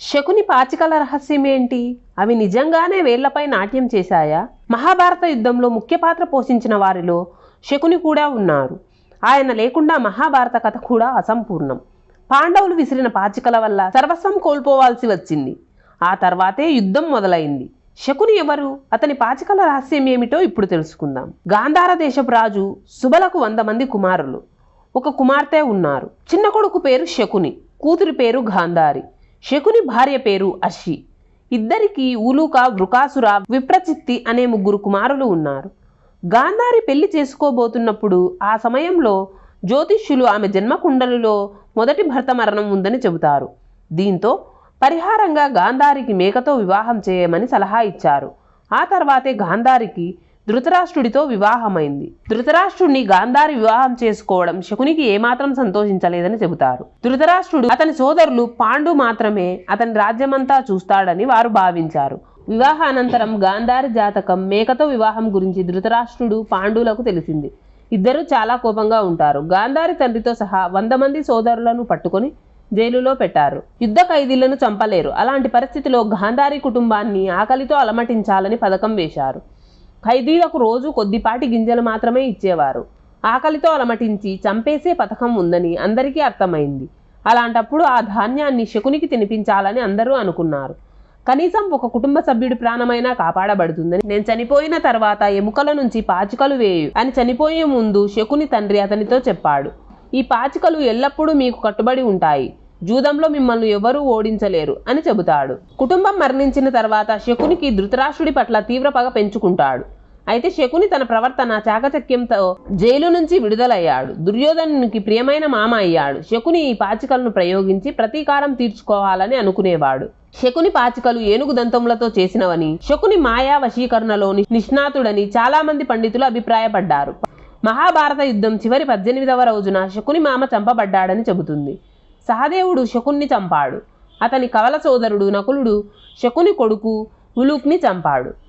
శకుని పాచికల రహస్యం ఏంటి? అవి నిజంగానే వేళ్ళపై నాట్యం చేశాయా? మహాభారత యుద్ధంలో ముఖ్య పాత్ర పోషించిన వారిలో శకుని కూడా ఉన్నారు. ఆయన లేకుండా మహాభారత కథ కూడా అసంపూర్ణం. పాండవులు విసిరిన పాచికల వల్ల సర్వస్వం కోల్పోవాల్సి వచ్చింది. ఆ తర్వాతే యుద్ధం మొదలైంది. శకుని ఎవరు? అతని పాచికల రహస్యం ఏమిటో ఇప్పుడు తెలుసుకుందాం. గాంధార దేశపు రాజు సుబలకు వంద మంది కుమారులు. ఒక కుమార్తె ఉన్నారు. చిన్న కొడుకు పేరు శకుని కూతురి పేరు గాంధారి. శకుని భార్య పేరు అర్షి. ఇద్దరికి ఉలుక వృకాసుర విప్రచిత్తి అనే ముగ్గురు కుమారులు ఉన్నారు. గాంధారి పెళ్ళి చేసుకోబోతున్నప్పుడు ఆ సమయంలో జ్యోతిష్యులు ఆమె జన్మకుండలిలో మొదటి భర్త మరణం ఉందని చెబుతారు. దీంతో పరిహారంగా గాంధారికి మేకతో వివాహం చేయమని సలహా ఇచ్చారు. ఆ తర్వాతే గాంధారికి ధృతరాష్ట్రుడితో వివాహమైంది. ధృతరాష్ట్రుడిని గాంధారి వివాహం చేసుకోవడం శకునికి ఏమాత్రం సంతోషించలేదని చెబుతారు. ధృతరాష్ట్రుడు అతని సోదరులు పాండు మాత్రమే అతని రాజ్యమంతా చూస్తాడని వారు భావించారు. వివాహానంతరం గాంధారి జాతకం మేకతో వివాహం గురించి ధృతరాష్ట్రుడు పాండులకు తెలిసింది. ఇద్దరూ చాలా కోపంగా ఉంటారు. గాంధారి తండ్రితో సహా వంద మంది సోదరులను పట్టుకొని జైలులో పెట్టారు. యుద్ధ ఖైదీలను చంపలేరు. అలాంటి పరిస్థితిలో గాంధారి కుటుంబాన్ని ఆకలితో అలమటించాలని పథకం వేశారు. ఖైదీలకు రోజు కొద్దిపాటి గింజలు మాత్రమే ఇచ్చేవారు. ఆకలితో అలమటించి చంపేసే పథకం ఉందని అందరికీ అర్థమైంది. అలాంటప్పుడు ఆ ధాన్యాన్ని శకునికి తినిపించాలని అందరూ అనుకున్నారు. కనీసం ఒక కుటుంబ సభ్యుడి ప్రాణమైనా కాపాడబడుతుందని నేను చనిపోయిన తర్వాత ఎముకల నుంచి పాచికలు వేయు అని చనిపోయే ముందు శకుని తండ్రి అతనితో చెప్పాడు. ఈ పాచికలు ఎల్లప్పుడూ మీకు కట్టుబడి ఉంటాయి. జూదంలో మిమ్మల్ని ఎవరూ ఓడించలేరు అని చెబుతాడు. కుటుంబం మరణించిన తర్వాత శకునికి ధృతరాష్ట్రుడి పట్ల తీవ్ర పగ పెంచుకుంటాడు. అయితే శకుని తన ప్రవర్తన చాకచక్యంతో జైలు నుంచి విడుదలయ్యాడు. దుర్యోధనునికి ప్రియమైన మామ అయ్యాడు. శకుని ఈ పాచికలను ప్రయోగించి ప్రతీకారం తీర్చుకోవాలని అనుకునేవాడు. శకుని పాచికలు ఏనుగు దంతములతో చేసినవని శకుని మాయా వశీకరణలోని నిష్ణాతుడని చాలా మంది పండితులు అభిప్రాయపడ్డారు. మహాభారత యుద్ధం చివరి పద్దెనిమిదవ రోజున శకుని మామ చంపబడ్డాడని చెబుతుంది. సహదేవుడు శకున్ని చంపాడు. అతని కవల సోదరుడు నకులుడు శకుని కొడుకు ఉలుక్ని చంపాడు.